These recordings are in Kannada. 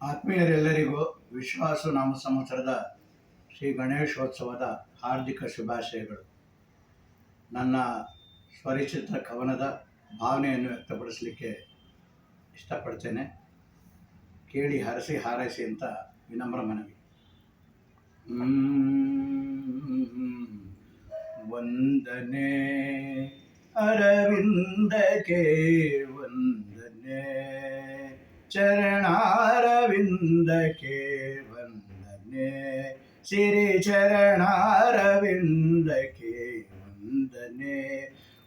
ಆತ್ಮೀಯರೆಲ್ಲರಿಗೂ ವಿಶ್ವಾಸ ನಾಮ ಸಂವತ್ಸರದ ಶ್ರೀ ಗಣೇಶೋತ್ಸವದ ಹಾರ್ದಿಕ ಶುಭಾಶಯಗಳು ನನ್ನ ಸ್ವರಿಚಿತ ಕವನದ ಭಾವನೆಯನ್ನು ವ್ಯಕ್ತಪಡಿಸಲಿಕ್ಕೆ ಇಷ್ಟಪಡ್ತೇನೆ ಕೇಳಿ ಹರಸಿ ಹಾರೈಸಿ ಅಂತ ವಿನಮ್ರ ಮನವಿ. ವಂದನೆ ಅರವಿಂದಕ್ಕೆ, ವಂದನೆ ಚರಣಾರವಿಂದಕ್ಕೆ ವಂದನೆ ಸಿರಿ ಚರಣಾರವಿಂದಕ್ಕೆ ವಂದನೆ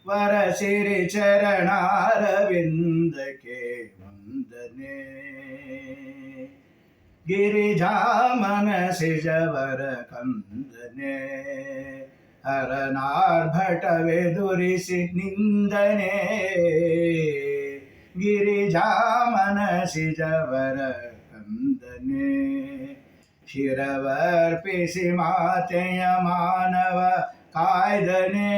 ವರ ಸಿರಿ ಚರಣಾರವಿಂದಕ್ಕೆ ವಂದನೆ ಗಿರಿಜಾಮನಸಿಜವರ ಕಂದನೆ ಹರನಾರ್ಭಟವೆದುರಿಸಿ ನಿಂದನೆ ಗಿರಿಜಾಮನಸಿಜವರ ಶಿರವರ್ಪಿಸಿ ಮಾತೆಯ ಮಾನವ ಕಾಯ್ದನೆ.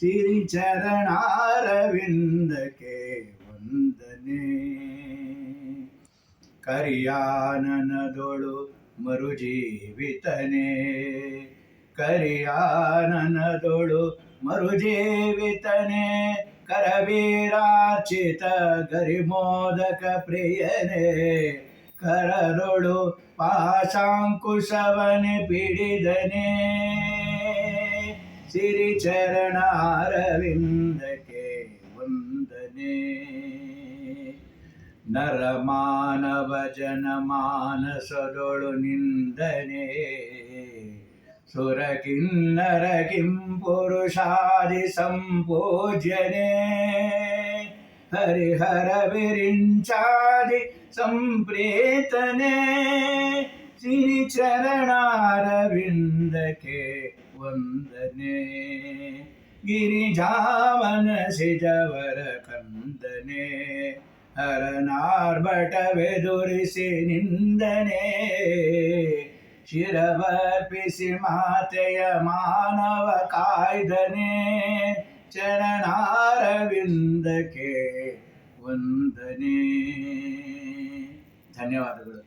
ಸಿರಿಚರಣಾರವಿಂದಕ್ಕೆ ವಂದನೆ. ಕರಿಯಾನನದೊಳು ಮರುಜೀವಿತನೆ. ಕರಿಯಾನನದೊಳು ಮರುಜೀವಿತನೆ. ಕರವೀರಾರ್ಚಿತ ಗರಿಮೋದಕ ಪ್ರಿಯನೇ ಕರರೊಳು ಪಾಶಾಂಕುಶವನೆ ಪಿಡಿದನೆ ಸಿರಿಚರಣಾರವಿಂದಕ್ಕೆ ವಂದನೆ ನರಮಾನವ ಜನಮಾನಸದೊಳು ನಿಂದನೆ सुरकिन्नर किं पुरुषादिसम्पूज्यने हरिहरविरिञ्चादि सम्प्रेतने श्रीचरणारविन्दके वन्दने गिरिजामनसिजवरकन्दने हरनार्भटवेदुरिसि निन्दने ಕಂದನೆ ಹರನಾರ್ಭಟವೆದುರಿಸಿ ನಿಂದನೆ ಶಿರವರ್ಪಿಸಿ ಮಾತೆಯ ಮಾನವ ಕಾಯ್ದನೆ ಚರಣಾರವಿಂದಕ್ಕೆ ವಂದನೆ ಧನ್ಯವಾದಗಳು